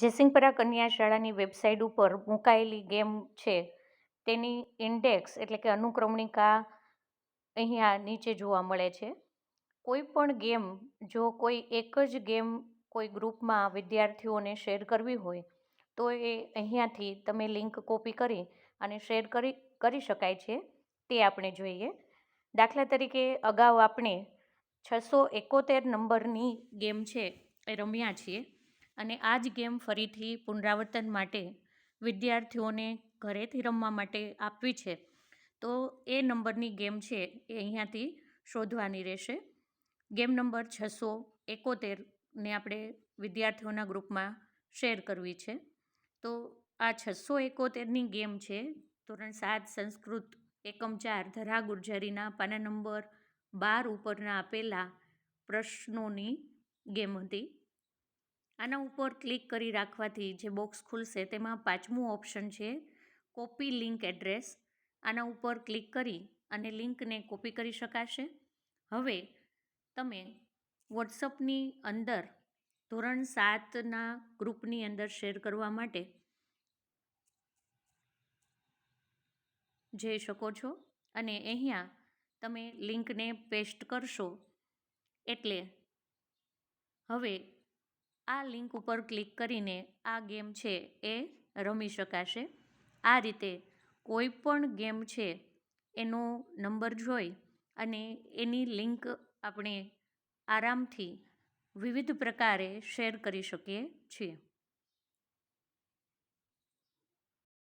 જયસિંહપરા કન્યા શાળાની વેબસાઇટ ઉપર મુકાયેલી ગેમ છે. તેની ઇન્ડેક્સ એટલે કે અનુક્રમણિકા અહીંયા નીચે જોવા મળે છે. કોઈ પણ ગેમ, જો કોઈ એક જ ગેમ કોઈ ગ્રુપમાં વિદ્યાર્થીઓને શેર કરવી હોય, તો એ અહીંયાથી તમે લિંક કોપી કરી અને શેર કરી કરી શકાય છે. તે આપણે જોઈએ. દાખલા તરીકે અગાઉ આપણે છસો એકોતેર નંબરની ગેમ છે, એ રમ્યા છીએ. અને આ જ ગેમ ફરીથી પુનરાવર્તન માટે વિદ્યાર્થીઓને ઘરેથી રમવા માટે આપવી છે. તો એ નંબરની ગેમ છે એ અહીંયાથી શોધવાની રહેશે. ગેમ નંબર છસો એકોતેરને આપણે વિદ્યાર્થીઓના ગ્રુપમાં શેર કરવી છે. તો આ છસો એકોતેરની ગેમ છે, ધોરણ સાત, સંસ્કૃત, એકમ ચાર ધરા ગુર્જરીના પાના નંબર બાર ઉપરના આપેલા પ્રશ્નોની ગેમ હતી. આના ઉપર ક્લિક કરી રાખવાથી જે બોક્સ ખુલશે તેમાં પાંચમું ઓપ્શન છે, કોપી લિંક એડ્રેસ. આના ઉપર ક્લિક કરી અને લિંકને કોપી કરી શકાશે. હવે તમે વોટ્સઅપની અંદર ધોરણ સાતના ગ્રુપની અંદર શેર કરવા માટે જઈ શકો છો અને અહીંયા તમે લિંકને પેસ્ટ કરશો એટલે હવે આ લિંક ઉપર ક્લિક કરીને આ ગેમ છે એ રમી શકાશે. આ રીતે કોઈ પણ ગેમ છે એનો નંબર જોઈ અને એની લિંક આપણે આરામથી વિવિધ પ્રકારે શેર કરી શકીએ છીએ.